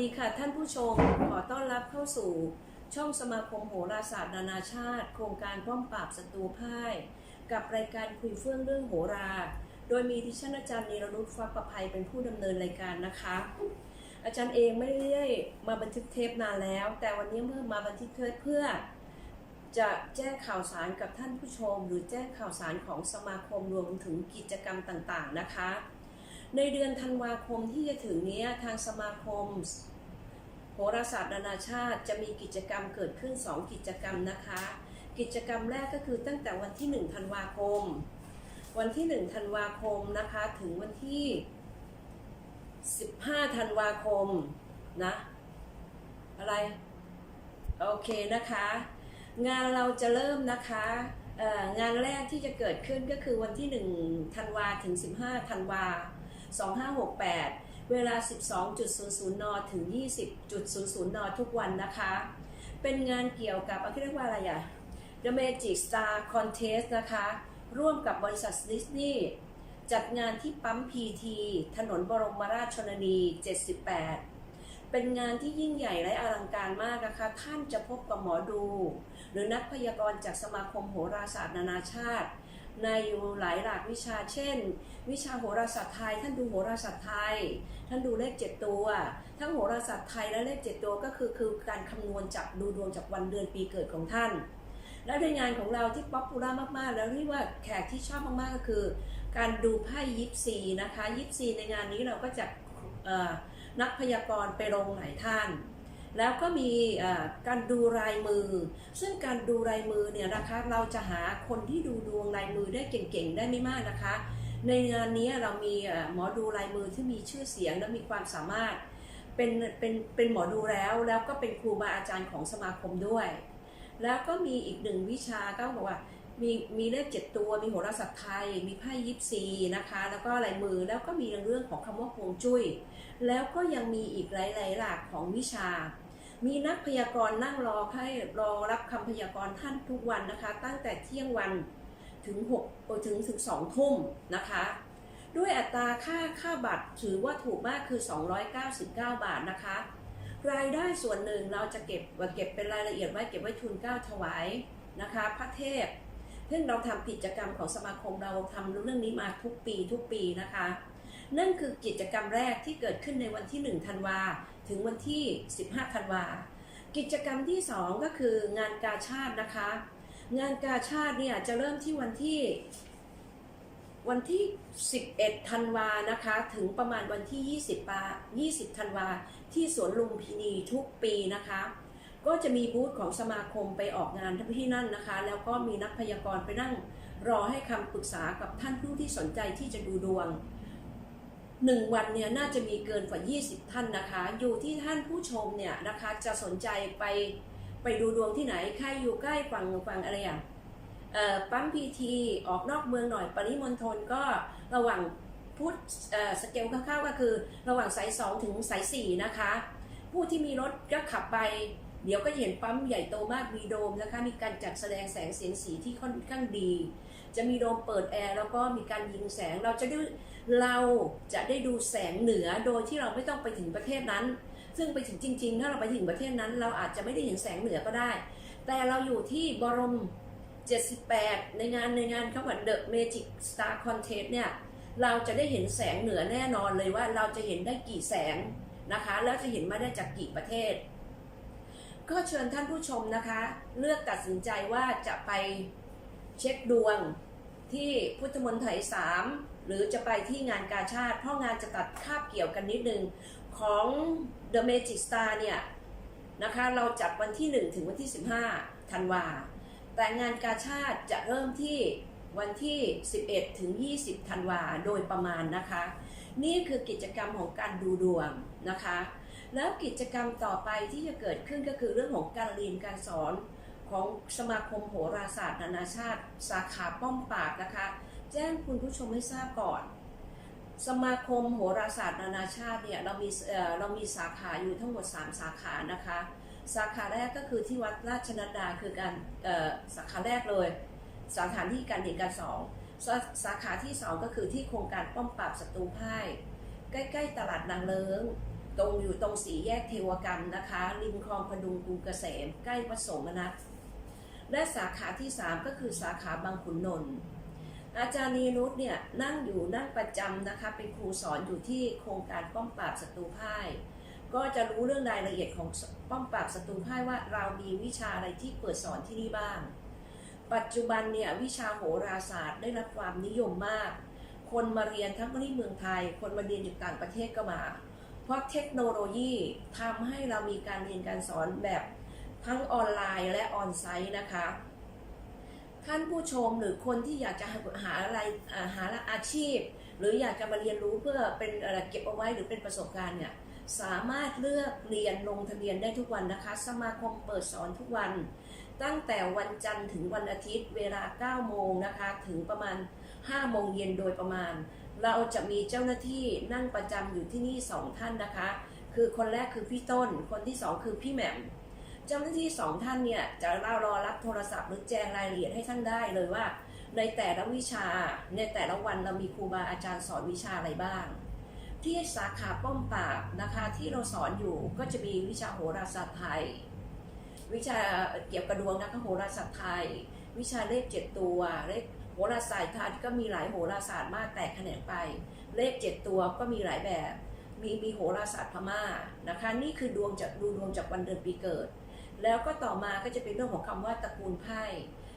ดีค่ะท่านผู้ชม ขอต้อนรับเข้าสู่ ช่องสมาคมโหราศาสตร์นานาชาติ โครงการป้อมปราบศัตรูพ่าย กับรายการคุยเฟื่องเรื่องโหรา โดยมีดิฉันอาจารย์นิรนุชฟ้าประภัยเป็นผู้ดำเนินรายการนะคะ อาจารย์เองไม่ได้มาบันทึกเทปนานแล้ว แต่วันนี้เมื่อมาบันทึกเทปเพื่อ จะแจ้งข่าวสารกับท่านผู้ชม หรือแจ้งข่าวสารของสมาคมรวมถึงกิจกรรมต่างๆนะคะในเดือนธันวาคมที่จะถึงนี้ทางสมาคม หราศาสตร์นานาชาติจะมีกิจกรรมเกิดขึ้น 2 กิจกรรมนะคะ กิจกรรมแรกก็คือตั้งแต่วันที่ 1 ธันวาคม วันที่ 1 ธันวาคมนะคะถึงวันที่ 15 ธันวาคมนะอะไร โอเคนะคะ งานเราจะเริ่มนะคะงานแรกที่จะเกิดขึ้นก็คือวันที่ 1 ธันวาถึง 15 ธันวา 2568 เวลา 12.00 น ถึง 20.00 น ทุกวันนะคะ เป็นงานเกี่ยวกับอะไรเรียกว่าอะไรอะ The Magic Star Contest นะคะ ร่วมกับบริษัทดิสนีย์จัดงานที่ปั๊ม PT ถนนบรมราชชนนี 78 เป็นงานที่ยิ่งใหญ่และอลังการมากนะคะ ท่านจะพบกับหมอดู หรือนักพยากรณ์จากสมาคมโหราศาสตร์นานาชาติ ในหลายหลากวิชา เช่น วิชาโหราศาสตร์ไทย ท่านดูโหราศาสตร์ไทย ท่านดูเลขเจ็ดตัว ทั้งโหราศาสตร์ไทยและเลขเจ็ดตัวก็คือคือการคำนวณจากดูดวงจากวันเดือนปีเกิดของท่าน และในงานของเราที่ป๊อปปูล่ามากๆ แล้วเรียกว่าแขกที่ชอบมากๆก็คือ การดูไพ่ยิปซีนะคะยิปซีในงานนี้เราก็จะนักพยากรณ์ไปลงหลายท่าน แล้วก็มีการดูลายมือ ซึ่งการดูลายมือเนี่ยนะคะเราจะหาคนที่ดูดวงลายมือได้เก่งๆ ได้ไม่มากนะคะ ในงานนี้เรามีหมอดูลายมือที่มีชื่อเสียงและมีความสามารถ เป็นเป็นเป็นหมอดูแล้วแล้วก็เป็นครูบาอาจารย์ของสมาคมด้วย แล้วก็มีอีกหนึ่งวิชาก็บอกว่ามีมีเลขเจ็ดตัวมีโหราศาสตร์ไทย มีไพ่ยิปซีนะคะ แล้วก็ลายมือแล้วก็มีเรื่องของคำว่าฮวงจุ้ย แล้วก็ยังมีอีกหลายๆหลากของวิชา มีนักพยากรณ์นั่งรอให้รอรับคำพยากรณ์ท่านทุกวันนะคะ ตั้งแต่เที่ยงวันถึง6ถึงถึง2ทุ่มนะคะ ด้วยอัตราค่าค่าบัตรถือว่าถูกมากคือ 299 บาทนะคะ รายได้ส่วนหนึ่งเราจะเก็บเก็บเป็นรายละเอียดไว้เก็บไว้ทุนเก้าถวายนะคะ พระเทพซึ่งเราทำกิจกรรมของสมาคมเราทำเรื่องนี้มาทุกปีทุกปีนะคะ นั่นคือกิจกรรมแรกที่เกิดขึ้นในวันที่1ธันวา ถึงวันที่ 15 ธันวา กิจกรรมที่ 2 ก็คืองานกาชาตินะคะ งานกาชาติเนี่ยจะเริ่มที่วันที่วันที่ 11 ธันวานะคะ ถึงประมาณวันที่ 20ปา20 ธันวา ที่สวนลุมพินีทุกปีนะคะ ก็จะมีบูธของสมาคมไปออกงานที่นั่นนะคะ แล้วก็มีนักพยากรณ์ไปนั่งรอให้คำปรึกษากับท่านผู้ที่สนใจที่จะดูดวง หนึ่งวันเนี่ยน่าจะมีเกินกว่า 20 ท่านนะคะ อยู่ที่ท่านผู้ชมเนี่ยนะคะจะสนใจไปไปดูดวงที่ไหนใครอยู่ใกล้ฝั่งฝั่งอะไรอย่างปั๊มพีทีออกนอกเมืองหน่อยปริมณฑลก็ระหว่างพุทธสเกลคร่าวๆก็คือระหว่างสาย2ถึงสาย4นะคะ ผู้ที่มีรถก็ขับไป เดี๋ยวก็เห็นปั๊มใหญ่โตมากมีโดมนะคะ มีการจัดแสดงแสงเสียงสีที่ค่อนข้างดี จะมีโดมเปิดแอร์แล้วก็มีการยิงแสงเราจะได้เราจะได้ดูแสงเหนือโดยที่เราไม่ต้องไปถึงประเทศนั้น ซึ่งไปถึงจริง ๆ ถ้าเราไปถึงประเทศนั้น เราอาจจะไม่ได้เห็นแสงเหนือก็ได้ แต่เราอยู่ที่บรม 78 ในงานในงานเขาว่า The Magic Star Contest เนี่ยเราจะได้เห็นแสงเหนือแน่นอนเลยว่าเราจะเห็นได้กี่แสงนะคะแล้วจะเห็นมาได้จากกี่ประเทศ ก็เชิญท่านผู้ชมนะคะ เลือกตัดสินใจว่าจะไปเช็คดวง ที่พุทธมณฑลสามหรือจะไปที่งานกาชาติ เพราะงานจะตัดคาบเกี่ยวกันนิดนึง ของ The Magic Star เนี่ยนะคะเราจัดวันที่ 1 ถึงวันที่ 15ธันวา แต่งานกาชาติจะเริ่มที่วันที่ 11 ถึง 20ธันวาโดยประมาณนะคะ นี่คือกิจกรรมของการดูดวงนะคะ แล้วกิจกรรมต่อไปที่จะเกิดขึ้นก็คือเรื่องของการเรียนการสอน ของสมาคมโหราศาสตร์นานาชาติ สาขาป้อมปราบนะคะ แจ้งคุณผู้ชมให้ทราบก่อน สมาคมโหราศาสตร์นานาชาติเนี่ยเรามีเออเรามีสาขาอยู่ทั้งหมด 3 สาขานะคะ สาขาแรกก็คือที่วัดราชนัดดาคือการสาขาแรกเลยสถานที่การเรียนการสอนสาสาขาที่ 2 ก็คือที่โครงการป้อมปราบศัตรูพ่าย ใกล้ ๆ ตลาดนางเลิงตรงอยู่ตรงสีแยกเทวกันนะคะริมคลองพดุงกรุงเกษม ใกล้วัดโสมนัส และสาขาที่ 3 ก็คือสาขาบางขุนนนท์อาจารย์นีนุชเนี่ยนั่งอยู่นั่งประจำนะคะเป็นครูสอนอยู่ที่โครงการป้อมปราบศัตรูพ่าย ก็จะรู้เรื่องรายละเอียดของป้อมปราบศัตรูพ่ายว่าเรามีวิชาอะไรที่เปิดสอนที่นี่บ้าง ปัจจุบันเนี่ยวิชาโหราศาสตร์ได้รับความนิยมมาก คนมาเรียนทั้งที่เมืองไทย คนมาเรียนจากต่างประเทศก็มา เพราะเทคโนโลยีทำให้เรามีการเรียนการสอนแบบ ทั้งออนไลน์และออนไซต์นะคะ ท่านผู้ชมหรือคนที่อยากจะหาอะไรหาอาชีพ หรืออยากจะมาเรียนรู้เพื่อเป็นเก็บเอาไว้หรือเป็นประสบการณ์เนี่ยสามารถเลือกเรียนลงทะเบียนได้ทุกวันนะคะ สมาคมเปิดสอนทุกวัน ตั้งแต่วันจันทร์ถึงวันอาทิตย์เวลา 9 โมงนะคะ ถึงประมาณ 5 โมงเย็นโดยประมาณ เราจะมีเจ้าหน้าที่นั่งประจำอยู่ที่นี่ 2 ท่านนะคะ คือคนแรกคือพี่ต้น คนที่ 2 คือพี่แหม่ม เจ้าหน้าที่สองท่านเนี่ยจะเรารอรับโทรศัพท์หรือแจ้งรายละเอียดให้ท่านได้เลยว่า ในแต่ละวิชาในแต่ละวันเรามีครูบาอาจารย์สอนวิชาอะไรบ้าง ที่สาขาป้อมปราบนะคะที่เราสอนอยู่ก็จะมีวิชาโหราศาสตร์ไทย วิชาเกี่ยวกับดวงนะคะโหราศาสตร์ไทย วิชาเลขเจ็ดตัวเลขโหราศาสตร์ไทยก็มีหลายโหราศาสตร์มากแตกแขนงไป เลขเจ็ดตัวก็มีหลายแบบมีมีโหราศาสตร์พม่านะคะ นี่คือดวงจากดูดวงจากวันเดือนปีเกิด แล้วก็ต่อมาก็จะเป็นเรื่องของคำว่าตระกูลไพ่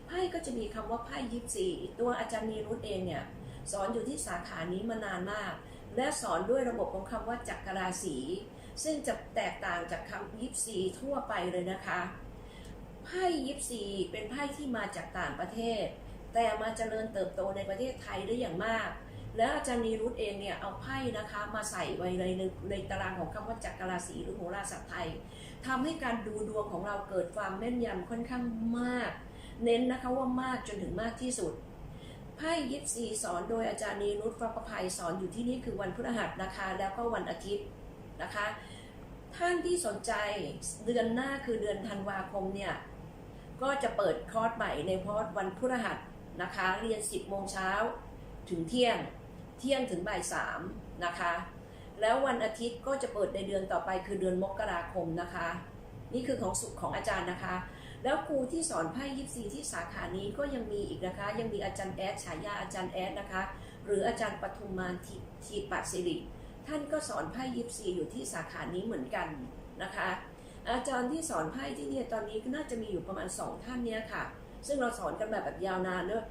ไพ่ก็จะมีคำว่าไพ่ยิปซีตัวอาจารย์นีรุตเองเนี่ยสอนอยู่ที่สาขานี้มานานมาก และสอนด้วยระบบของคำว่าจักรราศีซึ่งจะแตกต่างจากคำยิปซีทั่วไปเลยนะคะไพ่ยิปซีเป็นไพ่ที่มาจากต่างประเทศ แต่มาเจริญเติบโตในประเทศไทยได้อย่างมาก แล้วอาจารย์นีรุตเองเนี่ยเอาไพ่นะคะมาใส่ไว้ในในตารางของคำว่าจักรราศีหรือโหราศาสตร์ไทย ทำให้การดูดวงของเราเกิดความแม่นยำค่อนข้างมาก เน้นนะคะว่ามากจนถึงมากที่สุดไพ่ยิปซีสอนโดยอาจารย์นีนุชฟ้าประภัยสอนอยู่ที่นี่คือวันพฤหัสนะคะ แล้วก็วันอาทิตย์นะคะ ท่านที่สนใจเดือนหน้าคือเดือนธันวาคมเนี่ย ก็จะเปิดคอร์สใหม่ในคอร์สวันพฤหัสนะคะ เรียน 10โมงเช้าถึงเที่ยง เที่ยงถึงบ่ายสามนะคะ แล้ววันอาทิตย์ก็จะเปิดในเดือนต่อไปคือเดือนมกราคมนะคะ นี่คือของสุขของอาจารย์นะคะ แล้วครูที่สอนไพ่ยิปซีที่สาขานี้ก็ยังมีอีกนะคะ ยังมีอาจารย์แอดฉายาอาจารย์แอดนะคะ หรืออาจารย์ปทุมมานทีทีปัสิริ ท่านก็สอนไพ่ยิปซีอยู่ที่สาขานี้เหมือนกันนะคะ อาจารย์ที่สอนไพ่ที่นี่ตอนนี้ก็น่าจะมีอยู่ประมาณ 2 ท่านเนี้ยค่ะ ซึ่งเราสอนกันแบบแบบยาวนานด้วย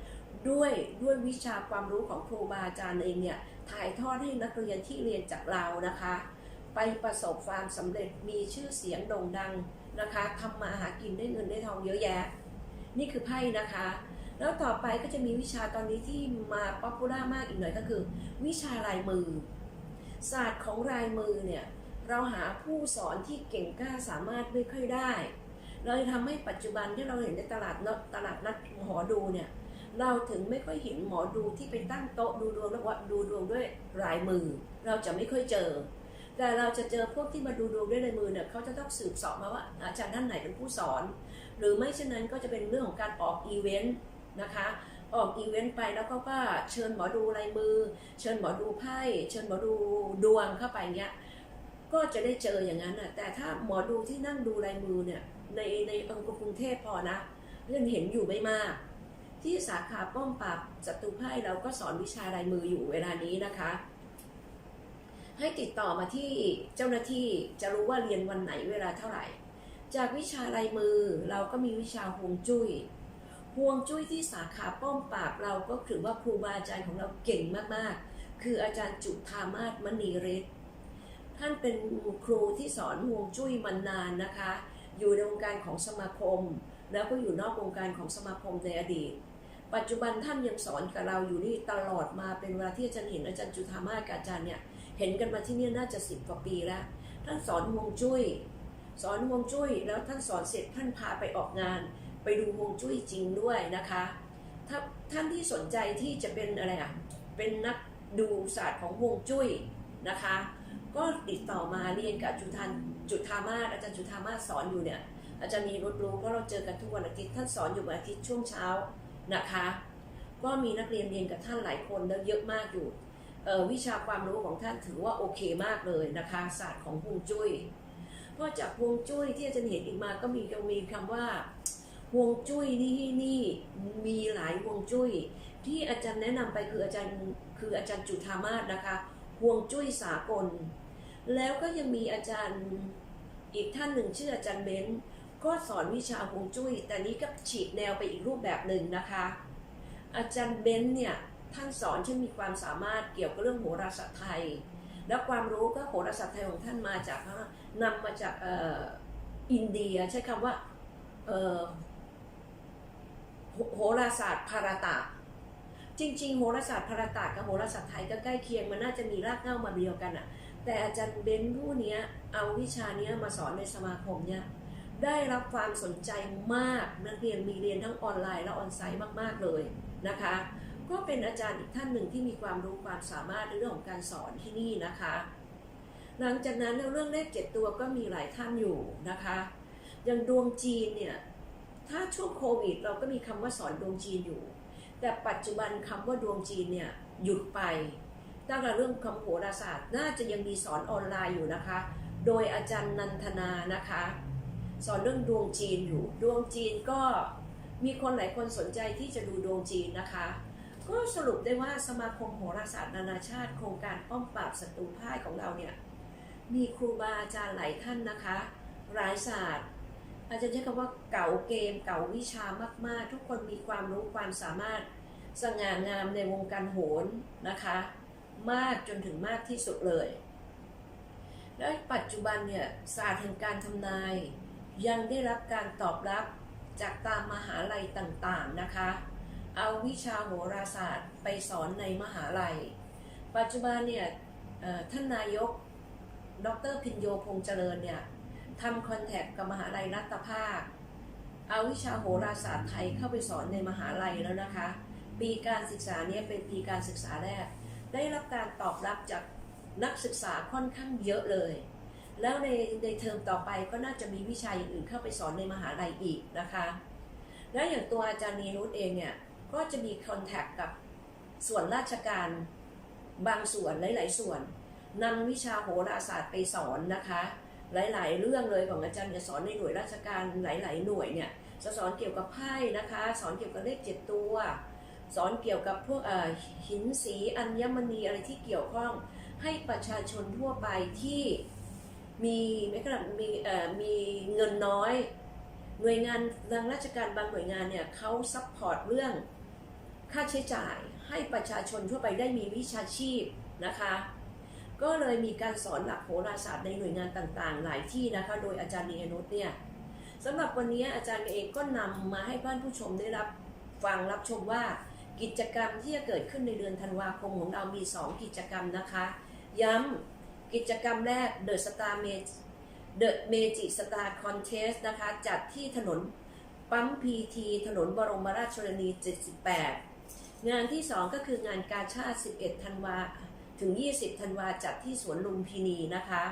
ด้วยด้วยวิชาความรู้ของครูบาอาจารย์เองเนี่ย ถ่ายทอดให้นักเรียนที่เรียนจากเรานะคะ ไปประสบความสำเร็จมีชื่อเสียงโด่งดังนะคะทำมาหากินได้เงินได้ทองเยอะแยะ นี่คือไพ่นะคะ แล้วต่อไปก็จะมีวิชาตอนนี้ที่มาป๊อปปูล่ามากอีกหน่อยก็คือ วิชาลายมือ ศาสตร์ของลายมือเนี่ยเราหาผู้สอนที่เก่งกล้าสามารถไม่ค่อยได้เลยทำให้ปัจจุบันที่เราเห็นในตลาดนัดตลาดนัดหมอดูเนี่ย เราถึงไม่ค่อยเห็นหมอดูที่ไปตั้งโต๊ะดูดวงแล้วว่าดูดวงด้วยลายมือ เราจะไม่ค่อยเจอ แต่เราจะเจอพวกที่มาดูดวงด้วยลายมือเนี่ยเขาจะต้องสืบสอบมาว่าอาจารย์ท่านไหนเป็นผู้สอน หรือไม่เช่นนั้นก็จะเป็นเรื่องของการออกอีเวนต์นะคะออกอีเวนต์ไปแล้วก็ก็เชิญหมอดูลายมือ เชิญหมอดูไพ่เชิญหมอดูดวงเข้าไปเงี้ยก็จะได้เจออย่างนั้นน่ะแต่ถ้าหมอดูที่นั่งดูลายมือเนี่ยในในองค์กรุงเทพพอนะยังเห็นอยู่ไม่มาก ที่สาขาป้อมปราบศัตรูไพ่เราก็สอนวิชาลายมืออยู่เวลานี้นะคะ ให้ติดต่อมาที่เจ้าหน้าที่จะรู้ว่าเรียนวันไหนเวลาเท่าไหร่ จากวิชาลายมือเราก็มีวิชาฮวงจุ้ยฮวงจุ้ยที่สาขาป้อมปราบเราก็ถือว่าครูบาอาจารย์ของเราเก่งมากๆ คืออาจารย์จุธามาศมณีเรศท่านเป็นครูที่สอนฮวงจุ้ยมานานนะคะ อยู่ในวงการของสมาคม แล้วก็อยู่นอกวงการของสมาคมในอดีต ปัจจุบันท่านยังสอนกับเราอยู่นี่ตลอดมาเป็นเวลาที่อาจารย์เห็นอาจารย์จุธามาศกับอาจารย์เนี่ยเห็นกันมาที่นี่น่าจะสิบกว่าปีแล้ว ท่านสอนฮวงจุ้ย สอนฮวงจุ้ยแล้วท่านสอนเสร็จท่านพาไปออกงาน ไปดูฮวงจุ้ยจริงด้วยนะคะถ้าท่านที่สนใจที่จะเป็นอะไรอะเป็นนักดูศาสตร์ของฮวงจุ้ยนะคะ ก็ติดต่อมาเรียนกับจุทันจุธามาศอาจารย์จุธามาศสอนอยู่เนี่ยอาจารย์มีรถรู้เพราะเราเจอกันทุกวันอาทิตย์ท่านสอนอยู่วันอาทิตย์ช่วงเช้า นะคะ ก็มีนักเรียนเรียนกับท่านหลายคนแล้วเยอะมากอยู่วิชาความรู้ของท่านถือว่าโอเคมากเลยนะคะศาสตร์ของฮวงจุ้ยเพราะจากฮวงจุ้ยที่อาจารย์เห็นอีกมาก็มีมีคำว่าฮวงจุ้ยนี่นี่มีหลายฮวงจุ้ย ที่อาจารย์แนะนำไปคืออาจารย์คืออาจารย์จุธามาศนะคะฮวงจุ้ยสากล แล้วก็ยังมีอาจารย์อีกท่านหนึ่งชื่ออาจารย์เบนซ์ ก็สอนวิชาฮวงจุ้ย แต่นี้ก็ฉีกแนวไปอีกรูปแบบหนึ่งนะคะ อาจารย์เบนซ์เนี่ยท่านสอนที่มีความสามารถเกี่ยวกับเรื่องโหราศาสตร์ไทย และความรู้ก็โหราศาสตร์ไทยของท่านมาจากนำมาจากอ,อินเดียใช้คำว่าโหราศาสตร์ภารตะ จริง ๆ โหราศาสตร์ภารตะกับโหราศาสตร์ไทยก็ใกล้เคียงมันน่าจะมีรากเหง้ามาเดียวกันอะแต่อาจารย์เบนซ์ผู้นี้เอาวิชานี้มาสอนในสมาคมเนี่ย ได้รับความสนใจมากนักเรียนมีเรียนทั้งออนไลน์และออนไซต์มาก ๆ เลยนะคะ ก็เป็นอาจารย์อีกท่านหนึ่งที่มีความรู้ความสามารถในเรื่องของการสอนที่นี่นะคะ หลังจากนั้นเรื่องเลขเจ็ดตัวก็มีหลายท่านอยู่นะคะอย่างดวงจีนเนี่ยถ้าช่วงโควิดเราก็มีคำว่าสอนดวงจีนอยู่ แต่ปัจจุบันคำว่าดวงจีนเนี่ยหยุดไปตั้งแต่เรื่องคำโหราศาสตร์น่าจะยังมีสอนออนไลน์อยู่นะคะ โดยอาจารย์นันทนานะคะ สอนเรื่องดวงจีนอยู่ ดวงจีนก็มีคนหลายคนสนใจที่จะดูดวงจีนนะคะ ก็สรุปได้ว่าสมาคมโหราศาสตร์นานาชาติ โครงการป้องปราบศัตรูพ่ายของเราเนี่ยมีครูบาอาจารย์หลายท่านนะคะหลายศาสตร์ อาจารย์ใช้คำว่าเก่าเกมเก่าวิชามาก ๆ ทุกคนมีความรู้ความสามารถสง่างามในวงการโหรนะคะ มากจนถึงมากที่สุดเลย และปัจจุบันเนี่ยศาสตร์แห่งการทำนาย ยังได้รับการตอบรับจากตามมหาลัยต่างๆนะคะ เอาวิชาโหราศาสตร์ไปสอนในมหาลัย ปัจจุบันเนี่ยท่านนายก ดรพินโยพงษ์เจริญเนี่ยทำคอนแทคกับมหาลัยรัฐภาค เอาวิชาโหราศาสตร์ไทยเข้าไปสอนในมหาลัยแล้วนะคะ ปีการศึกษาเนี้เป็นปีการศึกษาแรก ได้รับการตอบรับจากนักศึกษาค่อนข้างเยอะเลย แล้วในในเทอมต่อไปก็น่าจะมีวิชาอย่างอื่นเข้าไปสอนในมหาลัยอีกนะคะ แล้วอย่างตัวอาจารย์นีนุชเองเนี่ยก็จะมีคอนแทคกับส่วนราชการบางส่วนหลาย ๆ ส่วนนำวิชาโหราศาสตร์ไปสอนนะคะ หลาย ๆ เรื่องเลยของอาจารย์จะสอนในหน่วยราชการหลาย ๆ หน่วยเนี่ยจะสอนเกี่ยวกับไพ่นะคะ สอนเกี่ยวกับเลขเจ็ดตัว สอนเกี่ยวกับพวกหินสีอัญมณีอะไรที่เกี่ยวข้องให้ประชาชนทั่วไปที่ มีไม่กระมีเอ่อมีเงินน้อย หน่วยงานทางราชการบางหน่วยงานเนี่ยเขาซัพพอร์ตเรื่องค่าใช้จ่ายให้ประชาชนทั่วไปได้มีวิชาชีพนะคะ ก็เลยมีการสอนหลักโหราศาสตร์ในหน่วยงานต่างๆ หลายที่นะคะ โดยอาจารย์เนียนุชเนี่ยสำหรับวันนี้อาจารย์เองก็นำมาให้ท่านผู้ชมได้รับฟังรับชมว่ากิจกรรมที่จะเกิดขึ้นในเดือนธันวาคมของเรามี 2 กิจกรรมนะคะ ย้ำ กิจกรรมแรก The Star m a g The Magic Star Contest นะคะ จัดที่ถนนปั๊มพีทีถนนบรมราชชนนี 78 งานที่ 2 ก็คืองานกาชาติ 11 ธันวา ถึง 20 ธันวา จัดที่สวนลุมพินีนะคะ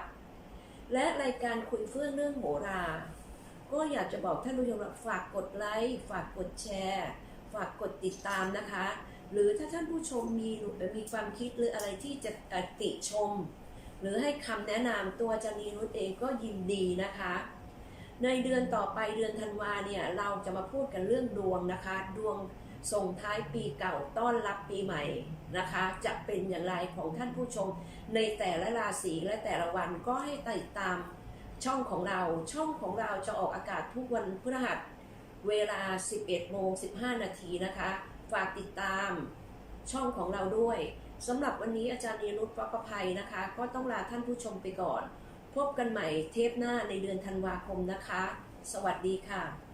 และรายการคุยเฟื่องเรื่องโหรา ก็อยากจะบอกท่านผู้ชมฝากกดไลค์ ฝากกดแชร์ ฝากกดติดตามนะคะ หรือถ้าท่านผู้ชมมีมีความคิดหรืออะไรที่จะติชม หรือให้คำแนะนำตัวจารย์นีนุชเองก็ยินดีนะคะ ในเดือนต่อไปเดือนธันวาเนี่ยเราจะมาพูดกันเรื่องดวงนะคะ ดวงส่งท้ายปีเก่าต้อนรับปีใหม่นะคะ จะเป็นอย่างไรของท่านผู้ชม ในแต่ละราศีและแต่ละวันก็ให้ติดตามช่องของเราช่องของเราจะออกอากาศทุกวันพฤหัสเวลา 11โมง15 นาทีนะคะ ฝากติดตามช่องของเราด้วย สำหรับวันนี้อาจารย์เนียนุชปประภัยนะคะ ก็ต้องลาท่านผู้ชมไปก่อน พบกันใหม่เทปหน้าในเดือนธันวาคมนะคะ สวัสดีค่ะ